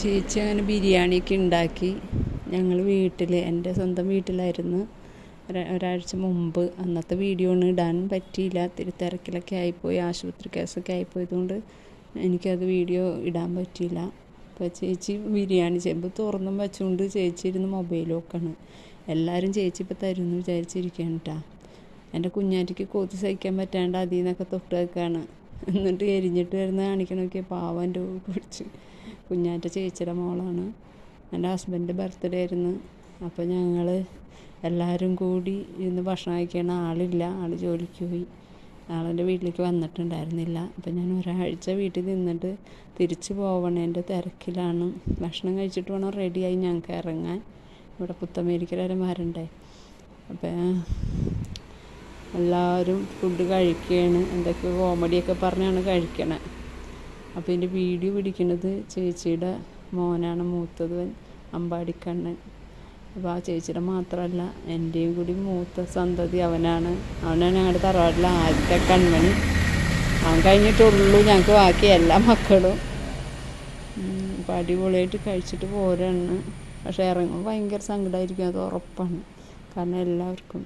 ചേച്ചി അങ്ങനെ ബിരിയാണിയൊക്കെ ഉണ്ടാക്കി. ഞങ്ങൾ വീട്ടിൽ എന്റെ സ്വന്തം വീട്ടിലായിരുന്നു. ഒരാഴ്ച മുമ്പ് അന്നത്തെ വീഡിയോ ഒന്നും ഇടാൻ പറ്റിയില്ല. തിരി തിരക്കിലൊക്കെ ആയിപ്പോയി ആശുപത്രി കേസൊക്കെ ആയിപ്പോയതുകൊണ്ട് എനിക്കത് വീഡിയോ ഇടാൻ പറ്റിയില്ല. അപ്പോൾ ചേച്ചി ബിരിയാണി ചെയ്യുമ്പോൾ തുറന്നും വെച്ചുകൊണ്ട് ചേച്ചി ഇരുന്ന് മൊബൈൽ നോക്കാണ്. എല്ലാവരും ചേച്ചി ഇപ്പോൾ തരുമെന്ന് വിചാരിച്ചിരിക്കുകയാണ് കേട്ടോ എന്റെ കുഞ്ഞാറ്റിക്ക് കൊതി സഹിക്കാൻ പറ്റാണ്ട് അതിൽ നിന്നൊക്കെ തൊട്ട് വെക്കാണ്. എന്നിട്ട് എരിഞ്ഞിട്ട് വരുന്ന കാണിക്കണമൊക്കെ പാവം എന്റെ കുറിച്ച് കുഞ്ഞാറ്റ ചേച്ചിയുടെ മോളാണ്. എന്റെ ഹസ്ബൻഡ് ബർത്ത്ഡേ ആയിരുന്നു. അപ്പോൾ ഞങ്ങൾ എല്ലാവരും കൂടി ഇരുന്ന് ഭക്ഷണം കഴിക്കണ ആളില്ല. ആൾ ജോലിക്ക് പോയി. ആളെന്റെ വീട്ടിലേക്ക് വന്നിട്ടുണ്ടായിരുന്നില്ല. അപ്പം ഞാൻ ഒരാഴ്ച വീട്ടിൽ നിന്നിട്ട് തിരിച്ചു പോവണേന്റെ തിരക്കിലാണ്. ഭക്ഷണം കഴിച്ചിട്ട് വേണം റെഡിയായി ഞങ്ങൾക്ക് ഇറങ്ങാൻ. ഇവിടെ പുത്തമേരിക്കൽ വരെ വരണ്ടേ അപ്പം എല്ലാവരും ഫുഡ് കഴിക്കുകയാണ്. എന്തൊക്കെയോ കോമഡിയൊക്കെ പറഞ്ഞാണ് കഴിക്കണേ. അപ്പോൾ എന്റെ വീഡിയോ പിടിക്കുന്നത് ചേച്ചിയുടെ മോനാണ് മൂത്തത് അമ്പാടിക്കണ്ണൻ. അപ്പോൾ ആ ചേച്ചിയുടെ മാത്രമല്ല എന്റെയും കൂടി മൂത്ത സന്തതി അവനാണ്. അവനാണ് ഞങ്ങളുടെ തറവാട്ടിലെ ആദ്യത്തെ കൺമണി. അവൻ കഴിഞ്ഞിട്ടുള്ളൂ ഞങ്ങൾക്ക് ബാക്കി എല്ലാ മക്കളും. അപ്പോൾ അടിപൊളിയായിട്ട് കഴിച്ചിട്ട് പോരാണ്. പക്ഷേ ഇറങ്ങുമ്പോൾ ഭയങ്കര സങ്കടമായിരിക്കും അത് ഉറപ്പാണ്. കാരണം എല്ലാവർക്കും